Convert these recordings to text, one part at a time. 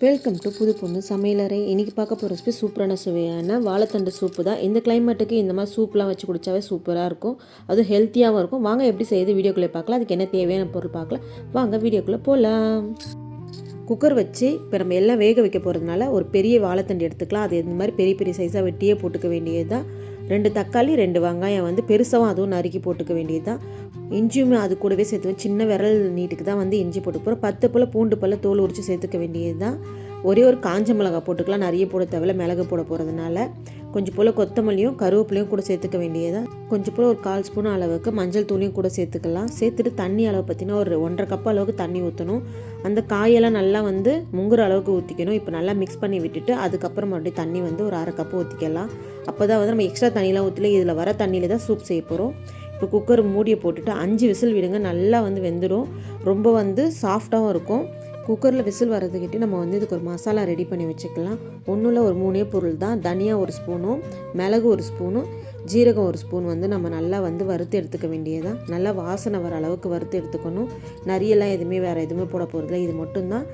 Welcome to புது பொண்ணு சமையலறை. இன்றைக்கி பார்க்க போகிற ரெசிபி சூப்பரான சுவையான வாழைத்தண்டு சூப்பு தான். இந்த கிளைமேட்டுக்கு இந்த மாதிரி சூப்லாம் வச்சு குடித்தாவே சூப்பராக இருக்கும். அதுவும் ஹெல்த்தியாகவும் இருக்கும். வாங்க எப்படி செய்யுது வீடியோக்குள்ளே பார்க்கலாம். அதுக்கு என்ன தேவையான பொருள் பார்க்கலாம். வாங்க வீடியோக்குள்ளே போகலாம் குக்கர் வச்சு இப்போ நம்ம எல்லாம் வேக வைக்க போகிறதுனால ஒரு பெரிய வாழைத்தண்டு எடுத்துக்கலாம். அது இந்த மாதிரி பெரிய பெரிய சைஸாக வெட்டியே போட்டுக்க வேண்டியது தான் ரெண்டு தக்காளி ரெண்டு வெங்காயம் வந்து பெருசாகவும் அதுவும் நறுக்கி போட்டுக்க வேண்டியது தான் இஞ்சியுமே அது கூடவே சேர்த்து சின்ன விரல் நீட்டுக்கு தான் வந்து இஞ்சி போட்டு போகிறோம் பத்து போல் பூண்டு பல்ல தோல் உரித்து சேர்த்துக்க வேண்டியது தான். ஒரே ஒரு காஞ்ச மிளகா போட்டுக்கலாம். நிறைய போட தேவையில்ல. மிளகு போட போகிறதுனால கொஞ்சம் போல் கொத்தமல்லியும் கருவேப்பிலையும் கூட சேர்த்துக்க வேண்டியதான் கொஞ்சம் போல் ஒரு கால் ஸ்பூன் அளவுக்கு மஞ்சள் தூளையும் கூட சேர்த்துக்கலாம். சேர்த்துட்டு தண்ணி அளவு பார்த்தீங்கன்னா ஒரு ஒன்றரை கப் அளவுக்கு தண்ணி ஊற்றணும் அந்த காயெல்லாம் நல்லா வந்து முங்குற அளவுக்கு ஊற்றிக்கணும் இப்போ நல்லா மிக்ஸ் பண்ணி விட்டுட்டு அதுக்கப்புறம் மறுபடியும் தண்ணி வந்து ஒரு அரை கப்பு ஊற்றிக்கலாம் அப்போ தான் வந்து நம்ம எக்ஸ்ட்ரா தண்ணியெலாம் ஊற்றல இதில் வர தண்ணியில் தான் சூப் செய்ய போகிறோம் இப்போ குக்கர் மூடியை போட்டுட்டு அஞ்சு விசில் விடுங்க நல்லா வந்து வெந்துடும் ரொம்ப வந்து சாஃப்டாகவும் இருக்கும். குக்கரில் விசில் வரதுக்கிட்டே நம்ம வந்து இதுக்கு ஒரு மசாலா ரெடி பண்ணி வச்சுக்கலாம். ஒன்றும் ஒரு மூணே பொருள் தான். தனியா ஒரு ஸ்பூனும் மிளகு ஒரு ஸ்பூனும் ஜீரகம் ஒரு ஸ்பூன் வந்து நம்ம நல்லா வந்து வறுத்து எடுத்துக்க வேண்டியதான் நல்லா வாசனை வர அளவுக்கு வறுத்து எடுத்துக்கணும். நரியெல்லாம் எதுவுமே வேறு எதுவுமே போட போகிறதில்ல இது மட்டும்தான்.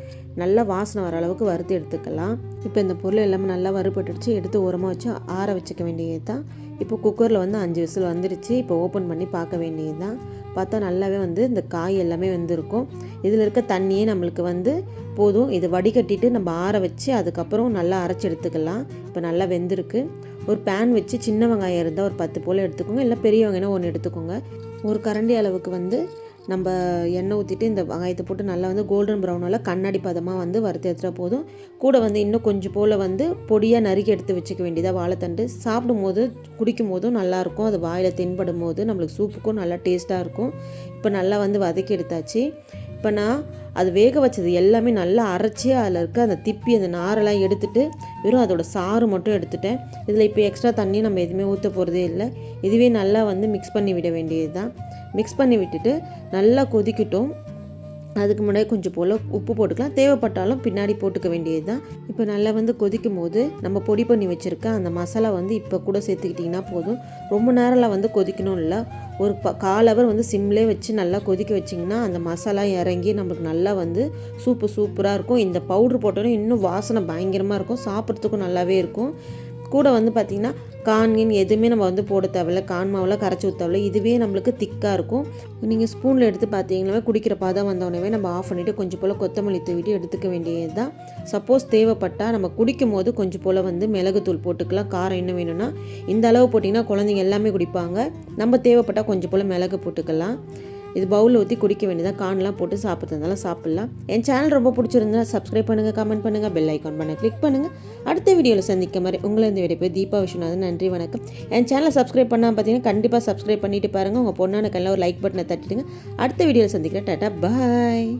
நல்லா வாசனை வர அளவுக்கு வறுத்து எடுத்துக்கலாம். இப்போ இந்த பொருள் எல்லாமே நல்லா வறுபட்டுடுச்சு. எடுத்து உரமாக வச்சு ஆற வச்சுக்க வேண்டியது தான் இப்போ குக்கரில் வந்து அஞ்சு விசில் வந்துடுச்சு. இப்போ ஓப்பன் பண்ணி பார்க்க வேண்டியது தான் பார்த்தா நல்லாவே வந்து இந்த காய் எல்லாமே வந்துருக்கும். இதில் இருக்க தண்ணியே நம்மளுக்கு வந்து போதும். இதை வடிகட்டிட்டு நம்ம ஆற வச்சு அதுக்கப்புறம் நல்லா அரைச்சி எடுத்துக்கலாம். இப்போ நல்லா வெந்திருக்கு. ஒரு பேன் வச்சு சின்ன வெங்காயம் இருந்தால் ஒரு பத்து போல் எடுத்துக்கோங்க. இல்லை பெரிய வெங்காயம் ஒன்று எடுத்துக்கோங்க. ஒரு கரண்டி அளவுக்கு வந்து நம்ம எண்ணெய் ஊற்றிட்டு இந்த வெங்காயத்தை போட்டு நல்லா வந்து கோல்டன் ப்ரௌனால் கண்ணாடி பதமாக வந்து வறுத்து எடுத்துகிட்டா போதும். கூட வந்து இன்னும் கொஞ்சம் போல் வந்து பொடியாக நறுக்கி எடுத்து வச்சுக்க வேண்டியதாக வாழைத்தண்டு. சாப்பிடும் போது குடிக்கும் போதும் நல்லாயிருக்கும் அது வாயில் தென்படும் போது நம்மளுக்கு சூப்புக்கும் நல்லா டேஸ்ட்டாக இருக்கும். இப்போ நல்லா வந்து வதக்கி எடுத்தாச்சு. இப்போ நான் அது வேக வச்சது எல்லாமே நல்லா அரைச்சி அதில் இருக்க அந்த திப்பி அந்த நாரெல்லாம் எடுத்துட்டு வெறும் அதோட சாறு மட்டும் எடுத்துட்டேன். இதில் இப்போ எக்ஸ்ட்ரா தண்ணி நம்ம எதுவுமே ஊற்ற போகிறதே இல்லை. இதுவே நல்லா வந்து மிக்ஸ் பண்ணி விட வேண்டியது தான் மிக்ஸ் பண்ணி விட்டுட்டு நல்லா கொதிக்கட்டும். அதுக்கு முன்னாடி கொஞ்சம் போல் உப்பு போட்டுக்கலாம். தேவைப்பட்டாலும் பின்னாடி போட்டுக்க வேண்டியது தான் இப்போ நல்லா வந்து கொதிக்கும் போது நம்ம பொடி பண்ணி வச்சுருக்க அந்த மசாலா வந்து இப்போ கூட சேர்த்துக்கிட்டிங்கன்னா போதும். ரொம்ப நேரம்லாம் வந்து கொதிக்கணும் இல்லை. ஒரு ப கால் அவர் வந்து சிம்லே வச்சு நல்லா கொதிக்க வச்சிங்கன்னா அந்த மசாலா இறங்கி நம்மளுக்கு நல்லா வந்து சூப்பு சூப்பராக இருக்கும். இந்த பவுட்ரு போட்டோன்னே இன்னும் வாசனை பயங்கரமாக இருக்கும். சாப்பிட்றதுக்கும் நல்லாவே இருக்கும். கூட வந்து பார்த்திங்கன்னா கான்கின் எதுவுமே நம்ம வந்து போட தேவையில்ல. கான் மாவில் கரைச்சி ஊற்றவில்ல இதுவே நம்மளுக்கு திக்காக இருக்கும். நீங்கள் ஸ்பூனில் எடுத்து பார்த்தீங்கன்னா குடிக்கிற பதம் வந்தோடனே நம்ம ஆஃப் பண்ணிவிட்டு கொஞ்சம் போல் கொத்தமல்லி தூவிட்டு எடுத்துக்க வேண்டியது தான் சப்போஸ் தேவைப்பட்டால் நம்ம குடிக்கும் போது கொஞ்சம் போல் வந்து மிளகுத்தூள் போட்டுக்கலாம். காரம் என்ன வேணும்னா இந்த அளவு போட்டிங்கன்னா குழந்தைங்க எல்லாமே குடிப்பாங்க. நம்ம தேவைப்பட்டால் கொஞ்சம் போல் மிளகு போட்டுக்கலாம். இது பவுலில் ஊற்றி குடிக்க வேண்டியதாக கான்லாம் போட்டு சாப்பிட்றதுனால சாப்பிட்லாம். என் சேனல் ரொம்ப பிடிச்சிருந்தா சப்ஸ்கிரைப் பண்ணுங்கள் கமெண்ட் பண்ணுங்கள் பெல் ஐக்கான் பண்ண கிளிக் பண்ணுங்கள் அடுத்த வீடியோவில் சந்திக்க மாதிரி உங்களை இந்த வீடியோ போய் தீபா விஸ்வநாதன் நன்றி வணக்கம். என் சேனலை சப்ஸ்கிரைப் பண்ணால் பார்த்தீங்கன்னா கண்டிப்பாக சப்ஸ்கிரைப் பண்ணிட்டு பாருங்கள் உங்கள் பொண்ணானுக்கெல்லாம் ஒரு லைக் பட்டனை தட்டிடுங்க. அடுத்த வீடியோவில் சந்திக்கிறேன். டாட்டா பாய்